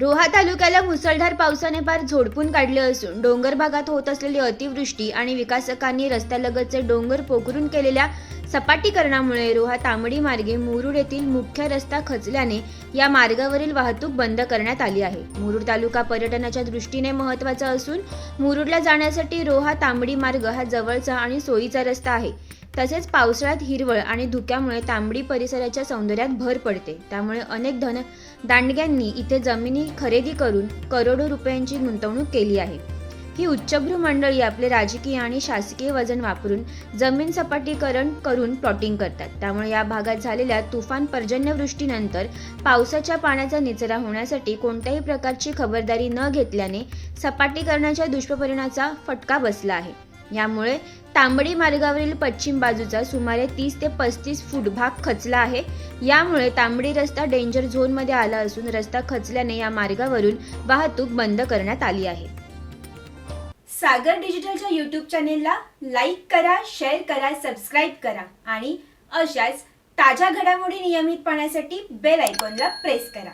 रोहा तालुक्याला मुसळधार पावसाने फार झोडपून काढले असून डोंगर भागात होत असलेली अतिवृष्टी आणि विकासकांनी रस्त्यालगतचे डोंगर पोखरून केलेल्या सपाटीकरणामुळे रोहा तांबडी मार्गे मुरुड येथील मुख्य रस्ता खचल्याने या मार्गावरील वाहतूक बंद करण्यात आली आहे. मुरुड तालुका पर्यटनाच्या दृष्टीने महत्त्वाचा असून मुरुडला जाण्यासाठी रोहा तांबडी मार्ग हा जवळचा आणि सोयीचा रस्ता आहे. तसेच पावसाळ्यात हिरवळ आणि धुक्यामुळे तांबडी परिसराच्या सौंदर्यात भर पडते. त्यामुळे अनेक धन दांडग्यांनी इथे जमिनी खरेदी करून करोडो रुपयांची गुंतवणूक केली आहे. ही उच्चभ्रू मंडळी आपले राजकीय आणि शासकीय वजन वापरून जमीन सपाटीकरण करून प्लॉटिंग करतात. त्यामुळे या भागात झालेल्या तुफान पर्जन्यवृष्टीनंतर पावसाच्या पाण्याचा निचरा होण्यासाठी कोणत्याही प्रकारची खबरदारी न घेतल्याने सपाटीकरणाच्या दुष्परिणामाचा फटका बसला आहे. यामुळे तांबडी मार्गावरील पश्चिम बाजूचा सुमारे तीस ते पस्तीस फूट भाग खचला आहे. यामुळे तांबडी रस्ता डेंजर झोनमध्ये आला असून रस्ता खचल्याने या मार्गावरून वाहतूक बंद करण्यात आली आहे. सागर डिजिटलच्या यूट्यूब चॅनेलला लाईक करा शेअर करा सबस्क्राईब करा आणि अशाच ताज्या घडामोडी नियमित पाहण्यासाठी बेल आयकॉनला प्रेस करा.